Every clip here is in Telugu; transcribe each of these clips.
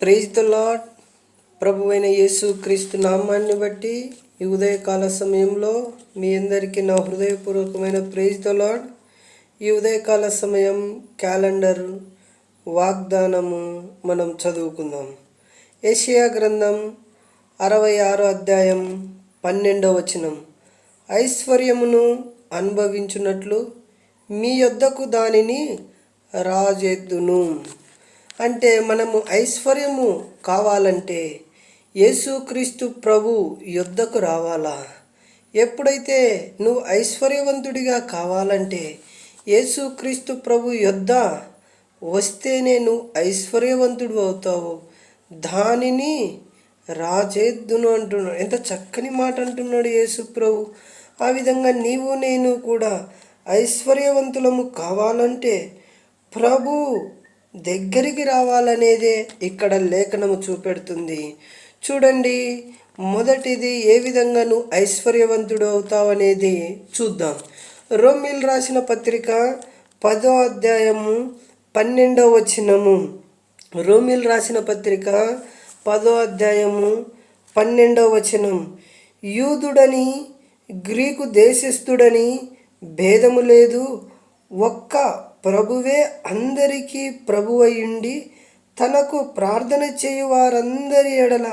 ప్రైజ్ ద లాడ్ ప్రభు అయిన యేసు క్రీస్తు నామాన్ని బట్టి ఈ ఉదయకాల సమయంలో మీ అందరికీ నా హృదయపూర్వకమైన ప్రైజ్ ద లాడ్ ఈ ఉదయకాల సమయం క్యాలెండర్ వాగ్దానము మనం చదువుకుందాం. ఏషియా గ్రంథం అరవై ఆరో అధ్యాయం పన్నెండవ వచనం. ఐశ్వర్యమును అనుభవించున్నట్లు మీ యొద్దకు దానిని రాజెద్దును. అంటే మనము ఐశ్వర్యము కావాలంటే యేసుక్రీస్తు ప్రభు యుద్ధకు రావాలా? ఎప్పుడైతే నువ్వు ఐశ్వర్యవంతుడిగా కావాలంటే యేసుక్రీస్తు ప్రభు యొద్ద వస్తేనే నువ్వు ఐశ్వర్యవంతుడు అవుతావు. దానిని రాజేద్దును అంటున్నాడు. ఎంత చక్కని మాట అంటున్నాడు యేసు ప్రభు. ఆ విధంగా నీవు నేను కూడా ఐశ్వర్యవంతులము కావాలంటే ప్రభు దగ్గరికి రావాలనేదే ఇక్కడ లేఖనము చూపెడుతుంది. చూడండి మొదటిది ఏ విధంగా నువ్వు ఐశ్వర్యవంతుడు అవుతావనేది చూద్దాం. రోమిల్ రాసిన పత్రిక పదో అధ్యాయము పన్నెండవ వచనము. రోమిల్ రాసిన పత్రిక పదో అధ్యాయము పన్నెండవ వచనం. యూదుడని గ్రీకు దేశస్థుడని భేదము లేదు. ఒక్క ప్రభువే అందరికీ ప్రభువయుండి తనకు ప్రార్థన చేయు వారందరి ఎడల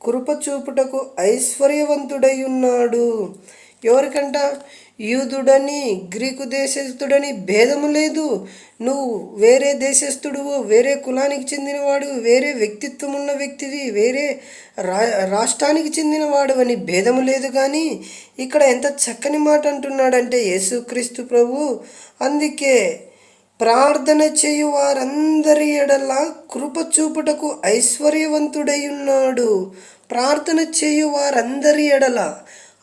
కృపచూపుటకు ఐశ్వర్యవంతుడై ఉన్నాడు ఎవరికంట? యూదుడని గ్రీకు దేశస్థుడని భేదము లేదు. నువ్వు వేరే దేశస్థుడువు వేరే కులానికి చెందినవాడు వేరే వ్యక్తిత్వం ఉన్న వ్యక్తివి వేరే రా రాష్ట్రానికి చెందినవాడు అని భేదము లేదు కానీ ఇక్కడ ఎంత చక్కని మాట అంటున్నాడంటే యేసుక్రీస్తు ప్రభు. అందుకే ప్రార్థన చేయు వారందరి ఎడల కృప చూపుటకు ఐశ్వర్యవంతుడై ఉన్నాడు. ప్రార్థన చేయు వారందరి ఎడల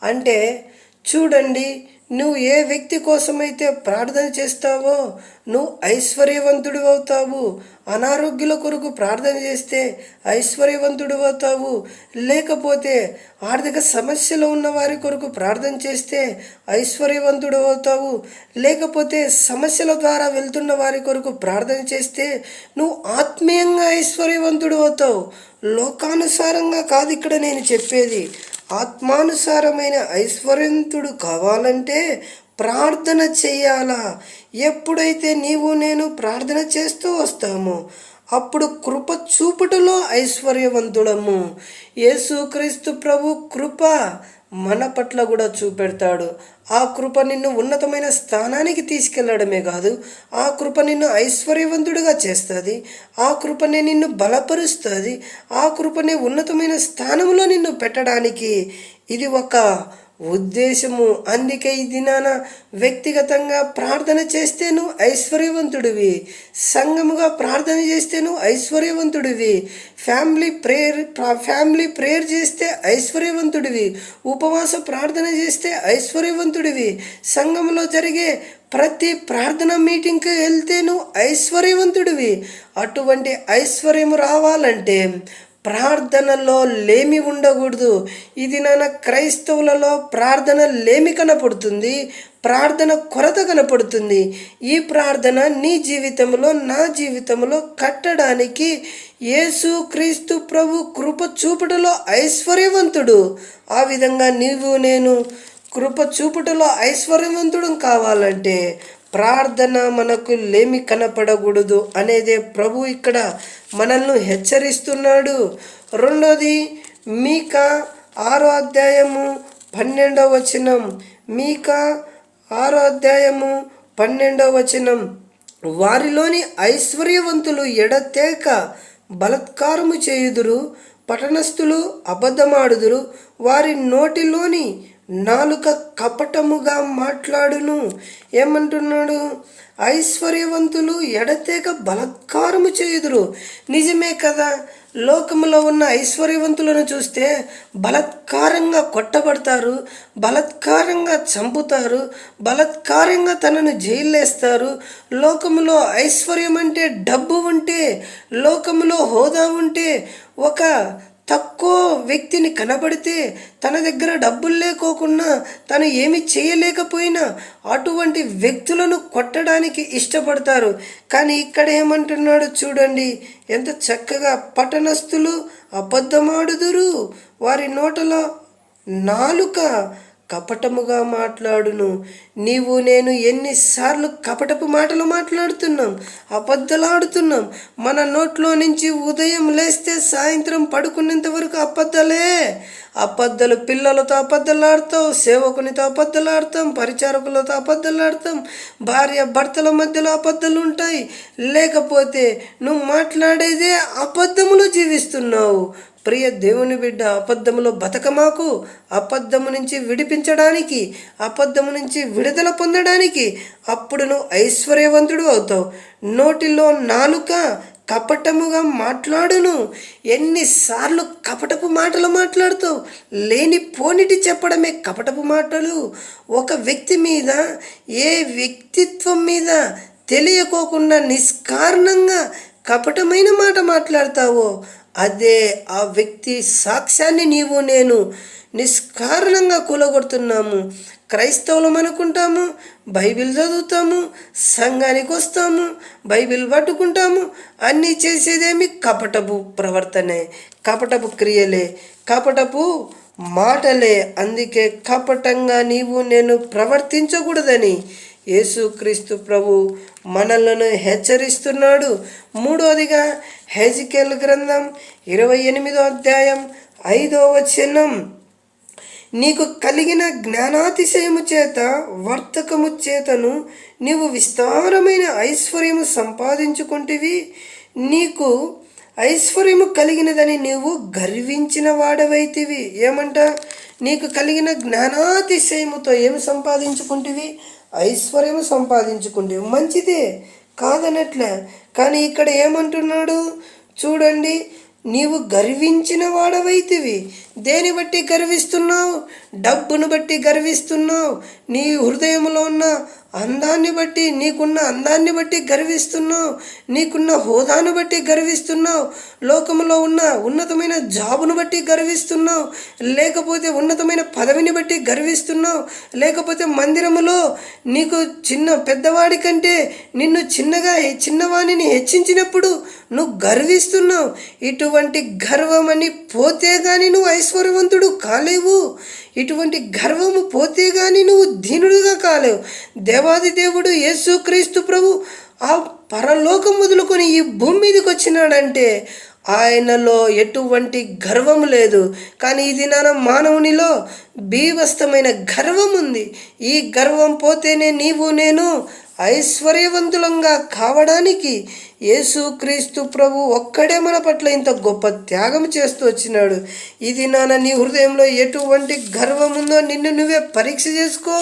అంటే చూడండి నువ్వు ఏ వ్యక్తి కోసమైతే ప్రార్థన చేస్తావో నువ్వు ఐశ్వర్యవంతుడు అవుతావు. అనారోగ్యుల కొరకు ప్రార్థన చేస్తే ఐశ్వర్యవంతుడు అవుతావు. లేకపోతే ఆర్థిక సమస్యలు ఉన్న వారి కొరకు ప్రార్థన చేస్తే ఐశ్వర్యవంతుడు అవుతావు. లేకపోతే సమస్యల ద్వారా వెళ్తున్న వారి కొరకు ప్రార్థన చేస్తే నువ్వు ఆత్మీయంగా ఐశ్వర్యవంతుడు అవుతావు. లోకానుసారంగా కాదు ఇక్కడ నేను చెప్పేది. ఆత్మానుసారమైన ఐశ్వర్యంతుడు కావాలంటే ప్రార్థన చేయాలా? ఎప్పుడైతే నీవు నేను ప్రార్థన చేస్తూ వస్తామో అప్పుడు కృప చూపుటలో ఐశ్వర్యవంతుడము. యేసుక్రీస్తు ప్రభు కృప మన పట్ల కూడా చూపెడతాడు. ఆ కృప నిన్ను ఉన్నతమైన స్థానానికి తీసుకెళ్ళడమే కాదు ఆ కృప నిన్ను ఐశ్వర్యవంతుడిగా చేస్తుంది ఆ కృపనే నిన్ను బలపరుస్తుంది ఆ కృపనే ఉన్నతమైన స్థానంలో నిన్ను పెట్టడానికి ఇది ఒక ఉద్దేశము అందుకే ఈ దినాన వ్యక్తిగతంగా ప్రార్థన చేస్తే నువ్వు ఐశ్వర్యవంతుడివి. సంఘముగా ప్రార్థన చేస్తే నువ్వు ఐశ్వర్యవంతుడివి. ఫ్యామిలీ ప్రేయర్ ఫ్యామిలీ ప్రేయర్ చేస్తే ఐశ్వర్యవంతుడివి. ఉపవాస ప్రార్థన చేస్తే ఐశ్వర్యవంతుడివి. సంఘంలో జరిగే ప్రతి ప్రార్థన మీటింగ్కి వెళ్తే నువ్వు ఐశ్వర్యవంతుడివి. అటువంటి ఐశ్వర్యం రావాలంటే ప్రార్థనలో లేమి ఉండకూడదు. ఇది నాన్న క్రైస్తవులలో ప్రార్థన లేమి కనపడుతుంది ప్రార్థన కొరత కనపడుతుంది. ఈ ప్రార్థన నీ జీవితంలో నా జీవితంలో కట్టడానికి యేసు క్రీస్తు ప్రభు కృప చూపుటలో ఐశ్వర్యవంతుడు. ఆ విధంగా నీవు నేను కృప చూపుటలో ఐశ్వర్యవంతుడు కావాలంటే ప్రార్థన మనకు లేమి కనపడకూడదు అనేదే ప్రభు ఇక్కడ మనల్ని హెచ్చరిస్తున్నాడు. రెండోది మీక ఆరో అధ్యాయము పన్నెండవ వచనం. మీక ఆరో అధ్యాయము పన్నెండవ వచనం. వారిలోని ఐశ్వర్యవంతులు ఎడతేక బలత్కారము చేయుదురు పట్టణస్థులు అబద్ధమాడుదురు వారి నోటిలోని నాలుక కపటముగా మాట్లాడును. ఏమంటున్నాడు? ఐశ్వర్యవంతులు ఎడతేక బలత్కారము చేయుదురు. నిజమే కదా? లోకములో ఉన్న ఐశ్వర్యవంతులను చూస్తే బలత్కారంగా కొట్టబడతారు బలత్కారంగా చంపుతారు బలత్కారంగా తనను జైలేస్తారు లోకములో ఐశ్వర్యం అంటే డబ్బు ఉంటే లోకములో హోదా ఉంటే ఒక తక్కువ వ్యక్తిని కనబడితే తన దగ్గర డబ్బులు లేకోకుండా తను ఏమి చేయలేకపోయినా అటువంటి వ్యక్తులను కొట్టడానికి ఇష్టపడతారు. కానీ ఇక్కడ ఏమంటున్నాడు చూడండి ఎంత చక్కగా పట్టణస్థులు అబద్ధమాడుదురు. వారి నోటలో నాలుక కపటముగా మాట్లాడును. నీవు నేను ఎన్నిసార్లు కపటపు మాటలు మాట్లాడుతున్నాం అబద్ధలాడుతున్నాం. మన నోట్లో నుంచి ఉదయం లేస్తే సాయంత్రం పడుకునేంత వరకు అబద్ధలే. అబద్ధలు పిల్లలతో అబద్ధలాడతాం సేవకునితో అబద్ధలాడతాం పరిచారకులతో అబద్ధలాడతాం. భార్య భర్తల మధ్యలో అబద్ధాలు ఉంటాయి లేకపోతే నువ్వు మాట్లాడేదే అబద్ధములు జీవిస్తున్నావు. ప్రియ దేవుని బిడ్డ అబద్ధములో బతకమాకు అబద్ధము నుంచి విడిపించడానికి అబద్ధము నుంచి విడుదల పొందడానికి అప్పుడు నువ్వు ఐశ్వర్యవంతుడు అవుతావు. నోటిలో నాలుక కపటముగా మాట్లాడును. ఎన్నిసార్లు కపటపు మాటలు మాట్లాడుతావు? లేని పోనిటి చెప్పడమే కపటపు మాటలు. ఒక వ్యక్తి మీద ఏ వ్యక్తిత్వం మీద తెలియకోకుండా నిష్కారణంగా కపటమైన మాట మాట్లాడతావో అదే ఆ వ్యక్తి సాక్ష్యాన్ని నీవు నేను నిష్కారణంగా కూలగొడుతున్నాము. క్రైస్తవులం అనుకుంటాము బైబిల్ చదువుతాము సంఘానికి వస్తాము బైబిల్ పట్టుకుంటాము అన్నీ చేసేదేమి కపటపు ప్రవర్తనే కపటపు క్రియలే కపటపు మాటలే. అందుకే కపటంగా నీవు నేను ప్రవర్తించకూడదని యేసుక్రీస్తు ప్రభు మనలను హెచ్చరిస్తున్నాడు. మూడోదిగా హెజికెల్ గ్రంథం ఇరవై ఎనిమిదో అధ్యాయం ఐదో వచనం. నీకు కలిగిన జ్ఞానాతిశయము చేత వర్తకము చేతను నీవు విస్తారమైన ఐశ్వర్యము సంపాదించుకుంటివి. నీకు ఐశ్వర్యము కలిగినదని నీవు గర్వించిన వాడవైతివి. ఏమంట? నీకు కలిగిన జ్ఞానాతిశయముతో ఏమి సంపాదించుకుంటివి? ఐశ్వర్యము సంపాదించుకుంటే మంచిదే కాదనట్లే. కానీ ఇక్కడ ఏమంటున్నాడు? చూడండి నీవు గర్వించిన వాడవైతివి. దేని బట్టి గర్విస్తున్నావు? డబ్బును బట్టి గర్విస్తున్నావు. నీ హృదయంలో ఉన్న అందాన్ని బట్టి నీకున్న అందాన్ని బట్టి గర్విస్తున్నావు. నీకున్న హోదాను బట్టి గర్విస్తున్నావు. లోకంలో ఉన్న ఉన్నతమైన జాబును బట్టి గర్విస్తున్నావు. లేకపోతే ఉన్నతమైన పదవిని బట్టి గర్విస్తున్నావు. లేకపోతే మందిరములో నీకు చిన్న పెద్దవాడి కంటే నిన్ను చిన్నగా చిన్నవాణిని హెచ్చించినప్పుడు నువ్వు గర్విస్తున్నావు. ఇటువంటి గర్వమని పోతే కానీ నువ్వు ఐశ్వర్యవంతుడు కాలేవు. ఇటువంటి గర్వము పోతే గాని నువ్వు దీనుడుగా కాలేవు. దేవాది దేవుడు యేసుక్రీస్తు ప్రభు ఆ పరలోకం వదులుకొని ఈ భూమి మీదకి వచ్చినాడంటే ఆయనలో ఎటువంటి గర్వం లేదు. కానీ ఇది నాన్న మానవునిలో బీభస్తమైన గర్వం ఉంది ఈ గర్వం పోతేనే నీవు నేను ఐశ్వర్యవంతులంగా కావడానికి యేసుక్రీస్తు ప్రభు ఒక్కడే మన పట్ల ఇంత గొప్ప త్యాగం చేస్తూ వచ్చినాడు. ఇది నాన్న నీ హృదయంలో ఎటువంటి గర్వం ఉందో నిన్ను నువ్వే పరీక్ష చేసుకో.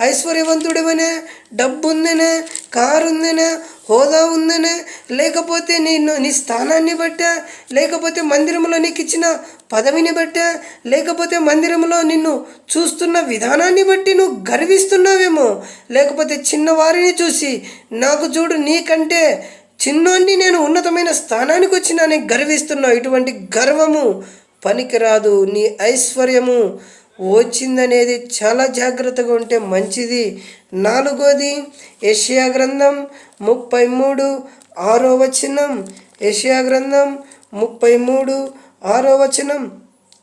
ఐశ్వర్యవంతుడేమనే డబ్బు ఉందనే కారు ఉందనే హోదా ఉందనే లేకపోతే నేను నీ స్థానాన్ని బట్టా లేకపోతే మందిరంలో నీకు ఇచ్చిన పదవిని బట్టా లేకపోతే మందిరంలో నిన్ను చూస్తున్న విధానాన్ని బట్టి నువ్వు గర్విస్తున్నావేమో లేకపోతే చిన్నవారిని చూసి నాకు చూడు నీకంటే చిన్నోన్ని నేను ఉన్నతమైన స్థానానికి వచ్చినానని గర్విస్తున్నావు ఇటువంటి గర్వము పనికిరాదు నీ ఐశ్వర్యము వచ్చిందనేది చాలా జాగ్రత్తగా ఉంటే మంచిది. నాలుగోది ఏషియా గ్రంథం ముప్పై మూడు ఆరో వచనం. ఏషియా గ్రంథం ముప్పై మూడు ఆరో వచనం.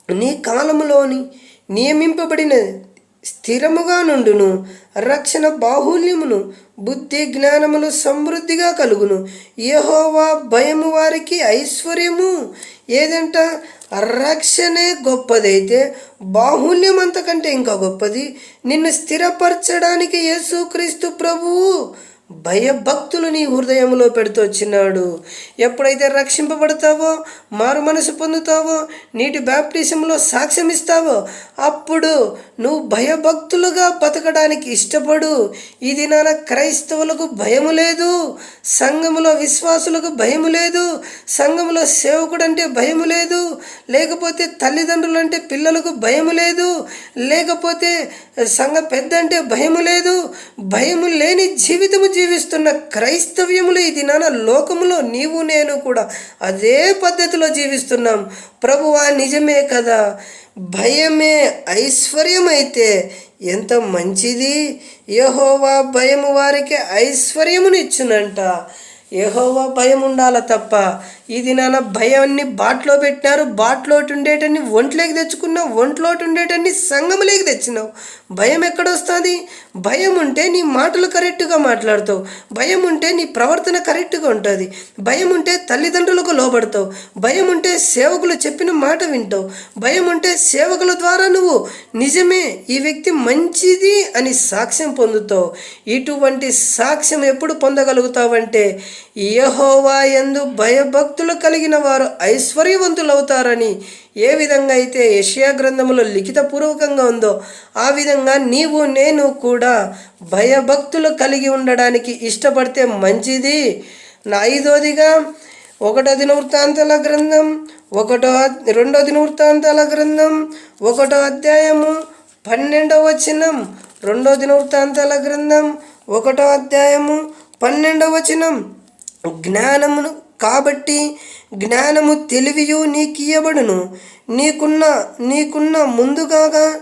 నీ కాలములోని నియమింపబడిన స్థిరముగా నుండును రక్షణ బాహుల్యమును బుద్ధి జ్ఞానములు సమృద్ధిగా కలుగును. యహోవా భయము వారికి ఐశ్వర్యము. ఏదంట? రక్షణే గొప్పదైతే బాహుల్యం అంతకంటే ఇంకా గొప్పది. నిన్ను స్థిరపరచడానికి యేసుక్రీస్తు ప్రభువు భయభక్తులు నీ హృదయంలో పెడుతూ వచ్చినాడు. ఎప్పుడైతే రక్షింపబడతావో మారు మనసు పొందుతావో నీటి బ్యాప్టిజంలో సాక్ష్యం ఇస్తావో అప్పుడు నువ్వు భయభక్తులుగా బతకడానికి ఇష్టపడు. ఇది నాన్న క్రైస్తవులకు భయము లేదు సంఘములో విశ్వాసులకు భయము లేదు సంఘములో సేవకుడు అంటే భయము లేదు లేకపోతే తల్లిదండ్రులు అంటే పిల్లలకు భయము లేదు లేకపోతే సంఘ పెద్ద అంటే భయము లేదు. భయము లేని జీవితము జీవిస్తున్న క్రైస్తవ్యములు ఈ దినాన లోకములో నీవు నేను కూడా అదే పద్ధతిలో జీవిస్తున్నాం. ప్రభువా నిజమే కదా. భయమే ఐశ్వర్యమైతే ఎంత మంచిది. యహోవా భయము వారికి ఐశ్వర్యమునిచ్చునంట ఏహోవా భయం ఉండాల తప్ప ఇది నాన్న భయాన్ని బాట్లో పెట్టినారు. బాట్లోటి ఉండేటన్ని ఒంట్లోకి తెచ్చుకున్నావు. ఒంట్లోటి ఉండేటన్ని సంగములేకి తెచ్చినావు. భయం ఎక్కడొస్తుంది? భయం ఉంటే నీ మాటలు కరెక్ట్గా మాట్లాడతావు. భయం ఉంటే నీ ప్రవర్తన కరెక్ట్గా ఉంటుంది. భయం ఉంటే తల్లిదండ్రులకు లోబడతావు. భయం ఉంటే సేవకులు చెప్పిన మాట వింటావు. భయం ఉంటే సేవకుల ద్వారా నువ్వు నిజమే ఈ వ్యక్తి మంచిది అని సాక్ష్యం పొందుతావు. ఇటువంటి సాక్ష్యం ఎప్పుడు పొందగలుగుతావంటే యహోవా ఎందు భయభక్తులు కలిగిన వారు ఐశ్వర్యవంతులవుతారని ఏ విధంగా అయితే యషియా గ్రంథములో లిఖితపూర్వకంగా ఉందో ఆ విధంగా నీవు నేను కూడా భయభక్తులు కలిగి ఉండడానికి ఇష్టపడితే మంచిది. నా ఐదోదిగా ఒకటో దినవృత్తాంతాల గ్రంథం ఒకటో రెండో దినవృత్తాంతాల గ్రంథం ఒకటో అధ్యాయము పన్నెండవ వచనం రెండో దినవృత్తాంతాల గ్రంథం ఒకటో అధ్యాయము పన్నెండవ వచనం. జ్ఞానమును కాబట్టి జ్ఞానము తెలివియు నీకియబడును నీకున్న నీకున్న ముందుగాగా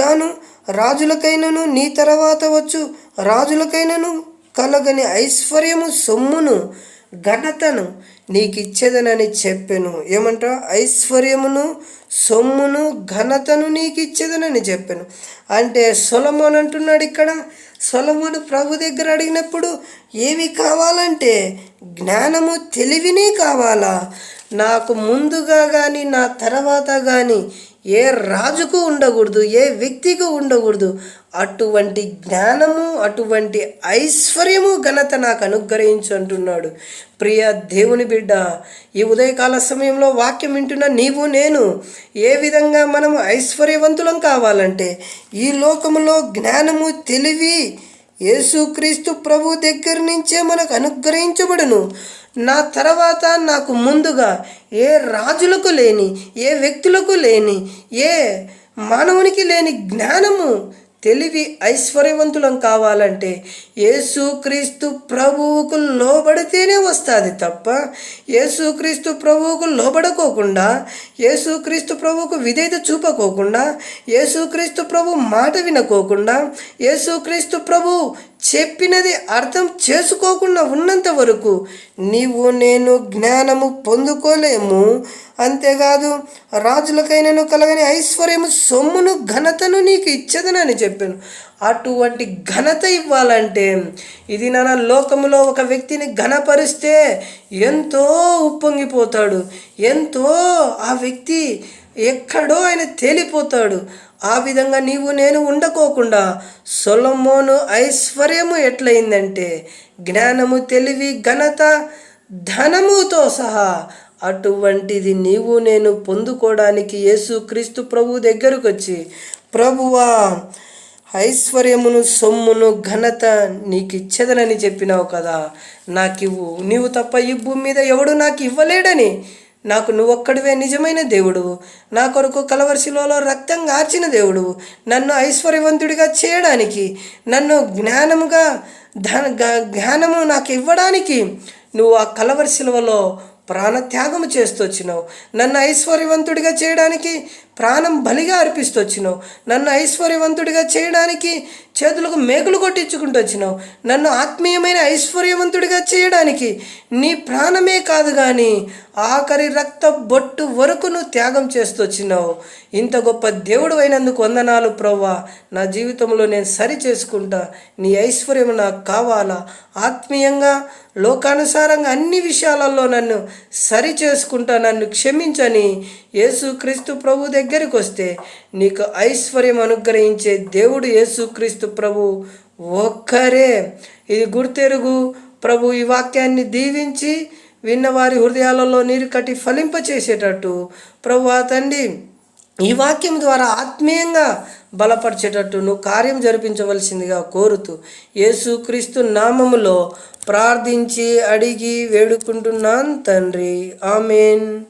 గాను రాజులకైనను నీ తర్వాత వచ్చు. రాజులకైనను కలగని ఐశ్వర్యము సొమ్మును ఘనతను నీకిచ్చేదనని చెప్పాను. ఏమంట? ఐశ్వర్యమును సొమ్మును ఘనతను నీకు ఇచ్చేదనని చెప్పాను. అంటే సొలమోన్ అంటున్నాడు ఇక్కడ సొలమును ప్రభు దగ్గర అడిగినప్పుడు ఏమి కావాలంటే జ్ఞానము తెలివినే కావాలా? నాకు ముందుగా కానీ నా తర్వాత కానీ ఏ రాజుకు ఉండకూడదు ఏ వ్యక్తికి ఉండకూడదు. అటువంటి జ్ఞానము అటువంటి ఐశ్వర్యము ఘనత నాకు అనుగ్రహించు అంటున్నాడు. ప్రియ దేవుని బిడ్డ ఈ ఉదయకాల సమయంలో వాక్యం వింటున్న నీవు నేను ఏ విధంగా మనం ఐశ్వర్యవంతులం కావాలంటే ఈ లోకములో జ్ఞానము తెలివి యేసుక్రీస్తు ప్రభు దగ్గర నుంచే మనకు అనుగ్రహించబడును. నా తర్వాత నాకు ముందుగా ఏ రాజులకు లేని ఏ వ్యక్తులకు లేని ఏ మానవునికి లేని జ్ఞానము తెలివి ఐశ్వర్యవంతులం కావాలంటే యేసుక్రీస్తు ప్రభువుకు లోబడితేనే వస్తుంది తప్ప యేసుక్రీస్తు ప్రభువుకు లోబడుకోకుండా యేసుక్రీస్తు ప్రభువుకు విధేయత చూపకోకుండా యేసుక్రీస్తు ప్రభు మాట వినకోకుండా యేసుక్రీస్తు ప్రభు చెప్పినది అర్థం చేసుకోకుండా ఉన్నంత వరకు నీవు నేను జ్ఞానము పొందుకోలేము. అంతేకాదు రాజులకైనను కలగని ఐశ్వర్యము సొమ్మును ఘనతను నీకు ఇచ్చదనని చెప్పాను. అటువంటి ఘనత ఇవ్వాలంటే ఇది నా లోకములో ఒక వ్యక్తిని ఘనపరిస్తే ఎంతో ఉప్పొంగిపోతాడు. ఎంతో ఆ వ్యక్తి ఎక్కడో ఆయన తేలిపోతాడు. ఆ విధంగా నీవు నేను ఉండకోకుండా సొలమోను ఐశ్వర్యము ఎట్లయిందంటే జ్ఞానము తెలివి ఘనత ధనముతో సహా అటువంటిది నీవు నేను పొందుకోవడానికి యేసుక్రీస్తు ప్రభు దగ్గరకు వచ్చి ప్రభువా ఐశ్వర్యమును సొమ్మును ఘనత నీకు ఇచ్చేదనని చెప్పినావు కదా. నాకివ్వు. నీవు తప్ప ఈ భూమి మీద ఎవడు నాకు ఇవ్వలేడని నాకు నువ్వొక్కడివే నిజమైన దేవుడు. నా కొరకు కలవరిశిలో రక్తం గార్చిన దేవుడు. నన్ను ఐశ్వర్యవంతుడిగా చేయడానికి నన్ను జ్ఞానముగా ధన గ- జ్ఞానము నాకు ఇవ్వడానికి నువ్వు ఆ కలవరి శిలువలో ప్రాణత్యాగము చేస్తూ వచ్చినావు నన్ను ఐశ్వర్యవంతుడిగా చేయడానికి ప్రాణం బలిగా అర్పిస్తూ వచ్చినావు నన్ను ఐశ్వర్యవంతుడిగా చేయడానికి చేతులకు మేకులు కొట్టించుకుంటూ వచ్చినావు నన్ను ఆత్మీయమైన ఐశ్వర్యవంతుడిగా చేయడానికి నీ ప్రాణమే కాదు కానీ ఆఖరి రక్త బొట్టు వరకు నువ్వు త్యాగం చేస్తూ వచ్చినావు ఇంత గొప్ప దేవుడు అయినందుకు వందనాలు ప్రవ్వా. నా జీవితంలో నేను సరి చేసుకుంటా నీ ఐశ్వర్యం నాకు కావాలా? ఆత్మీయంగా లోకానుసారంగా అన్ని విషయాలలో నన్ను సరి చేసుకుంటా నన్ను క్షమించని యేసుక్రీస్తు ప్రభు దగ్గరికి వస్తే నీకు ఐశ్వర్యం అనుగ్రహించే దేవుడు యేసుక్రీస్తు ప్రభు ఒక్కరే. ఇది గుర్తెరుగు. ప్రభు ఈ వాక్యాన్ని దీవించి విన్నవారి హృదయాలలో నీరు కట్టి ఫలింపచేసేటట్టు ప్రభు తండ్రి ఈ వాక్యం ద్వారా ఆత్మీయంగా బలపరిచేటట్టు నువ్వు కార్యం జరిపించవలసిందిగా కోరుతూ యేసుక్రీస్తు నామములో ప్రార్థించి అడిగి వేడుకుంటున్నాను తండ్రి. ఆమెన్.